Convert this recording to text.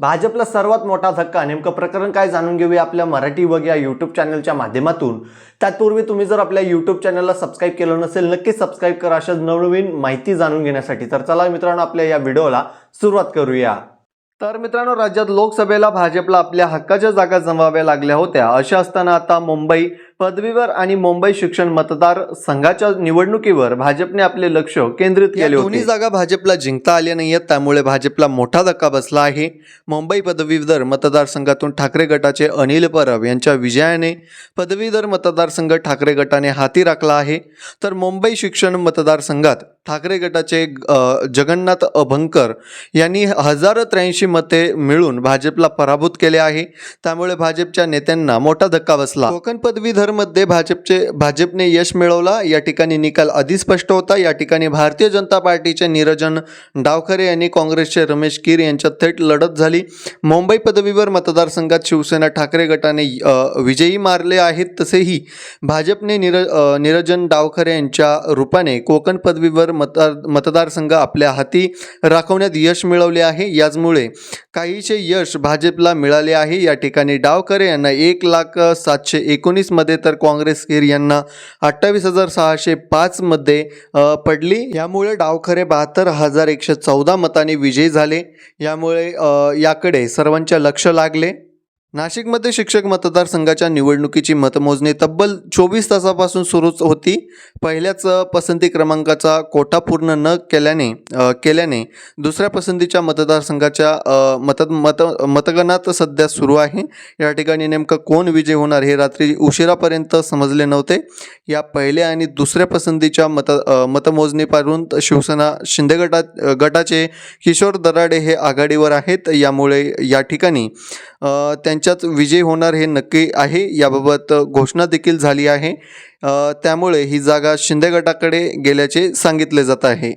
भाजपला सर्वात मोठा धक्का नेमकं प्रकरण काय जाणून घेऊया आपल्या मराठी वग या यूट्यूब चॅनलच्या माध्यमातून. तत्पूर्वी तुम्ही जर आपल्या यूट्यूब चॅनलला सबस्क्राईब केलं नसेल नक्कीच सबस्क्राईब करा अशा नवनवीन माहिती जाणून घेण्यासाठी. तर चला मित्रांनो आपल्या या व्हिडिओला सुरुवात करूया. तर मित्रांनो राज्यात लोकसभेला भाजपला आपल्या हक्काच्या जागा जमवाव्या लागल्या होत्या. अशा असताना आता मुंबई पदवीवर आणि मुंबई शिक्षण मतदार संघाच्या निवडणुकीवर भाजपने आपले लक्ष केंद्रित केले दोन्ही जागा भाजपला जिंकता आल्या नाहीयेत त्यामुळे भाजपला मोठा धक्का बसला आहे. मुंबई पदवीधर मतदारसंघातून ठाकरे गटाचे अनिल परब यांच्या विजयाने पदवीधर मतदारसंघ ठाकरे गटाने हाती राखला आहे. तर मुंबई शिक्षण मतदारसंघात ठाकरे गटाचे जगन्नाथ अभंकर यांनी हजार त्र्याऐंशी मते मिळून भाजपला पराभूत केले आहे. त्यामुळे भाजपच्या नेत्यांना मोठा धक्का बसला. कोकण पदवीधरमध्ये भाजपचे भाजपने यश मिळवला. या ठिकाणी निकाल आधी स्पष्ट होता. या ठिकाणी भारतीय जनता पार्टीचे निरजन डावखरे यांनी काँग्रेसचे रमेश कीर यांच्यात थेट लढत झाली. मुंबई पदवीवर मतदारसंघात शिवसेना ठाकरे गटाने विजयी मारले आहेत. तसेही भाजपने निर निरजन डावखरे यांच्या रूपाने कोकण पदवीवर मतदार मतदारसंघ आपल्या हाती राखवण्यात यश मिळवले आहे. याचमुळे काहीसे यश भाजपला मिळाले आहे. या ठिकाणी डावकरे यांना एक लाख सातशे एकोणीसमध्ये तर काँग्रेस खेर यांना अठ्ठावीस हजार सहाशे पाचमध्ये पडली. यामुळे डावखरे बहात्तर हजार एकशे चौदा मतांनी विजयी झाले. यामुळे याकडे सर्वांच्या लक्ष लागले. नाशिकमध्ये शिक्षक मतदारसंघाच्या निवडणुकीची मतमोजणी तब्बल चोवीस तासापासून सुरूच होती. पहिल्याच पसंती क्रमांकाचा कोटा पूर्ण न केल्याने केल्याने दुसऱ्या पसंतीच्या मतदारसंघाच्या मत मत मतगणात सध्या सुरू आहे. या ठिकाणी नेमकं कोण विजय होणार हे रात्री उशिरापर्यंत समजले नव्हते. या पहिल्या आणि दुसऱ्या पसंतीच्या मत मतमोजणीपासून शिवसेना शिंदे गटात गटाचे किशोर दराडे हे आघाडीवर आहेत. यामुळे या ठिकाणी त्यांच्यात विजय होणार हे नक्की आहे याबाबत घोषणा देखील झाली आहे. त्यामुळे ही जागा शिंदे गटाकडे गेल्याचे सांगितले जात आहे.